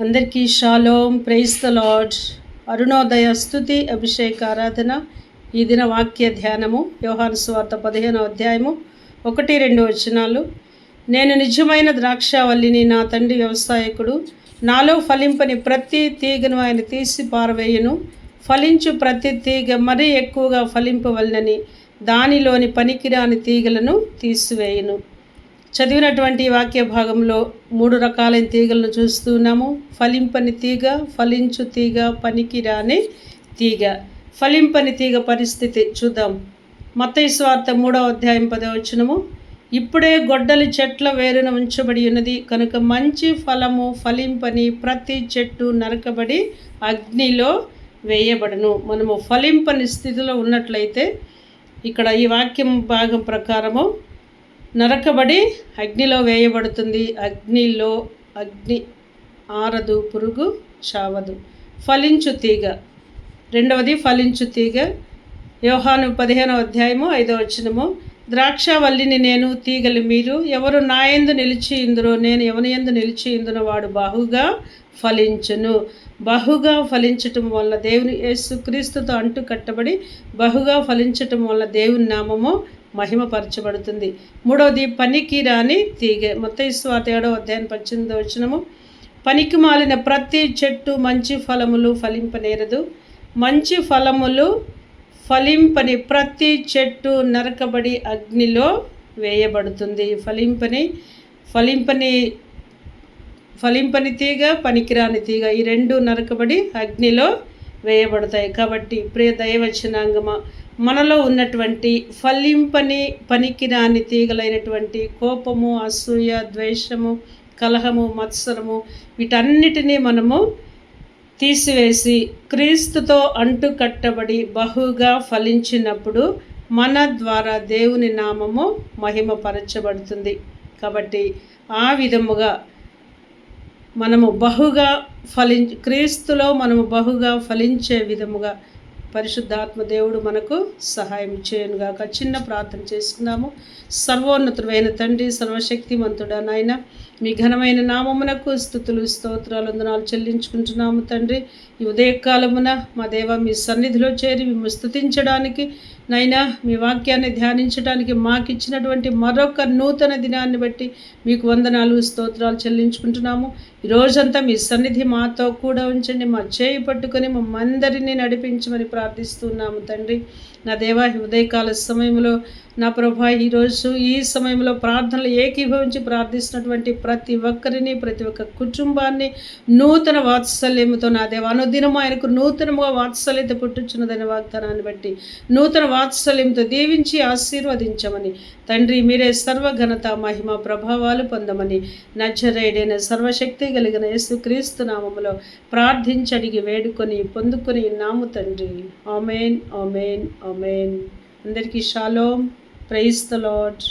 అందరికీ shalom praise the lord Arunodaya స్థుతి అభిషేక ఆరాధన. ఈ దిన వాక్య ధ్యానము యోహాను స్వార్త పదిహేనో అధ్యాయము ఒకటి రెండు వచనాలు. నేను నిజమైన ద్రాక్షావల్లిని నా తండ్రి వ్యవసాయకుడు. నాలో ఫలింపని ప్రతి తీగను ఆయన తీసి పారవేయును. ఫలించు ప్రతి తీగ మరీ ఎక్కువగా ఫలింపవలనని దానిలోని పనికిరాని తీగలను తీసివేయును. చదివినటువంటి వాక్య భాగంలో మూడు రకాలైన తీగలను చూస్తున్నాము. ఫలింపని తీగ ఫలించు తీగ పనికిరాని తీగ. ఫలింపని తీగ పరిస్థితి చూద్దాం. మత్తయి స్వార్థ మూడవ అధ్యాయం పదవచనము ఇప్పుడే గొడ్డలి చెట్ల వేరున ఉంచబడి ఉన్నది. కనుక మంచి ఫలము ఫలింపని ప్రతి చెట్టు నరకబడి అగ్నిలో వేయబడను. మనము ఫలింపని స్థితిలో ఉన్నట్లయితే ఇక్కడ ఈ వాక్యం భాగం ప్రకారము నరకబడి అగ్నిలో వేయబడుతుంది. అగ్నిలో అగ్ని ఆరదు పురుగు చావదు. ఫలించు తీగ. రెండవది ఫలించు తీగ. యోహాను పదిహేనవ అధ్యాయము ఐదవ వచనము. ద్రాక్షవల్లిని నేను తీగలు మీరు ఎవరు నాయందు నిలిచి ఇందురో నేను ఎవనియందు ఎందు నిలిచి ఇందున వాడు బహుగా ఫలించును. బహుగా ఫలించటం వల్ల దేవుని యేసుక్రీస్తుతో అంటు కట్టబడి బహుగా ఫలించటం వల్ల దేవుని నామము మహిమపరచబడుతుంది. మూడవది పనికి రాని తీగ మొత్తం ఏడవ అధ్యాయం పచ్చింది వచ్చినము పనికి మాలిన ప్రతి చెట్టు మంచి ఫలములు ఫలింపనేరదు. మంచి ఫలములు ఫలింపని ప్రతి చెట్టు నరకబడి అగ్నిలో వేయబడుతుంది. ఫలింపని ఫలింపని ఫలింపని తీగ పనికిరాని తీగ ఈ రెండు నరకబడి అగ్నిలో వేయబడతాయి. కాబట్టి ప్రియ దైవచనాంగమ మనలో ఉన్నటువంటి ఫలింపని పనికిరాని తీగలైనటువంటి కోపము అసూయ ద్వేషము కలహము మత్సరము వీటన్నిటినీ మనము తీసివేసి క్రీస్తుతో అంటుకట్టబడి బహుగా ఫలించినప్పుడు మన ద్వారా దేవుని నామము మహిమపరచబడుతుంది. కాబట్టి ఆ విధముగా మనము బహుగా ఫలి క్రీస్తులో మనము బహుగా ఫలించే విధముగా పరిశుద్ధాత్మ దేవుడు మనకు సహాయం చేయనుగాక చిన్న ప్రార్థన చేసుకుందాము. సర్వోన్నతుడైన తండ్రి సర్వశక్తిమంతుడా నాయన మీ ఘనమైన నామమునకు స్థుతులు స్తోత్రాలు వందనాలు చెల్లించుకుంటున్నాము తండ్రి. ఈ ఉదయకాలమున మా దేవ మీ సన్నిధిలో చేరి మేము స్థుతించడానికి నైనా మీ వాక్యాన్ని ధ్యానించడానికి మాకు ఇచ్చినటువంటి మరొక నూతన దినాన్ని బట్టి మీకు వందనాలు స్తోత్రాలు చెల్లించుకుంటున్నాము. ఈ రోజంతా మీ సన్నిధి మాతో కూడా ఉంచండి. మా చేయి పట్టుకొని మమ్మందరినీ నడిపించమని ప్రార్థిస్తున్నాము తండ్రి. నా దేవా ఉదయకాల సమయంలో నా ప్రభా ఈరోజు ఈ సమయంలో ప్రార్థనలు ఏకీభవించి ప్రార్థిస్తున్నటువంటి ప్రతి ఒక్కరిని ప్రతి ఒక్క కుటుంబాన్ని నూతన వాత్సల్యముతో నా దేవ అనుదినము ఆయనకు నూతనముగా వాత్సల్యత పుట్టుచున్నదనే వాగ్దానాన్ని బట్టి నూతన వాత్సల్యంతో దీవించి ఆశీర్వదించమని. తండ్రి మీరే సర్వఘనత మహిమ ప్రభావాలు పొందమని. నచ్చరేడైన సర్వశక్తి కలిగిన యేసు క్రీస్తు నామములో ప్రార్థించడిగి వేడుకొని పొందుకొని నాము తండ్రి. Amen amen amen. అందరికీ షాలోం. Praise the Lord